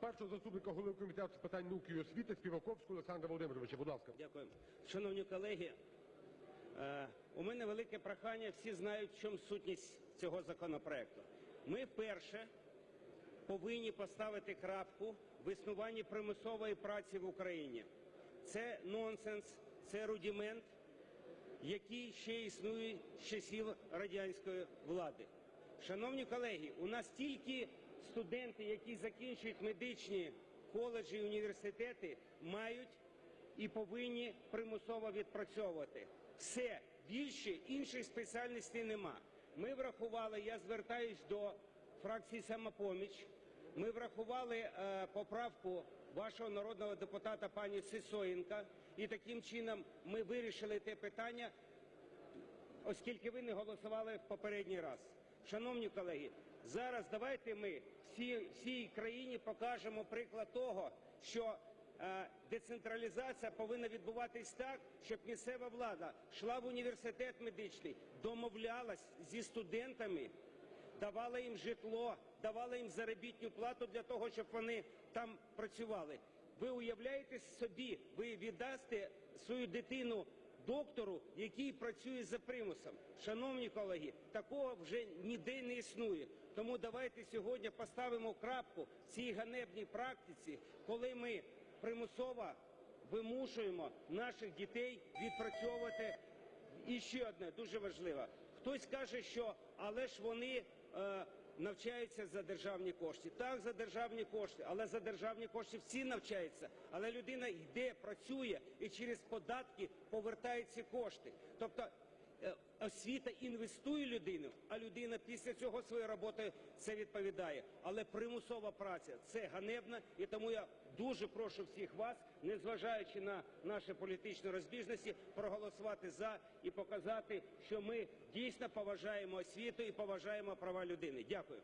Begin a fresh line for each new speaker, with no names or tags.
першого заступника голови комітету з питань науки і освіти Співаковського Олександра Володимировича. Будь ласка.
Дякую. Шановні колеги, е, у мене велике прохання, всі знають, в чому сутність цього законопроекту. Ми вперше повинні поставити крапку в існуванні примусової праці в Україні. Це нонсенс, це рудімент, який ще існує з часів радянської влади. Шановні колеги, у нас тільки студенти, які закінчують медичні коледжі і університети, мають і повинні примусово відпрацьовувати. Все більше інших спеціальностей нема. Ми врахували, я звертаюсь до фракції самопоміч. Ми врахували е, поправку вашого народного депутата пані Сисоєнка, і таким чином ми вирішили те питання, оскільки ви не голосували в попередній раз. Шановні колеги, зараз давайте ми всій, всій країні покажемо приклад того, що е, децентралізація повинна відбуватись так, щоб місцева влада йшла в університет медичний, домовлялась зі студентами, давала їм житло, давала їм заробітну плату для того, щоб вони там працювали. Ви уявляєте собі, ви віддасте свою дитину доктору, який працює за примусом. Шановні колеги, такого вже ніде не існує. Тому давайте сьогодні поставимо крапку в цій ганебній практиці, коли ми примусово вимушуємо наших дітей відпрацьовувати і ще одне дуже важливе. Хтось каже, що але ж вони е, навчаються за державні кошти. Так, за державні кошти, але за державні кошти всі навчаються. Але людина йде, працює і через податки повертає ці кошти. Тобто освіта інвестує людину, а людина після цього своєю роботою це відповідає. Але примусова праця це ганебно, і тому я дуже прошу всіх вас, незважаючи на наші політичні розбіжності, проголосувати за і показати, що ми дійсно поважаємо освіту і поважаємо права людини. Дякую.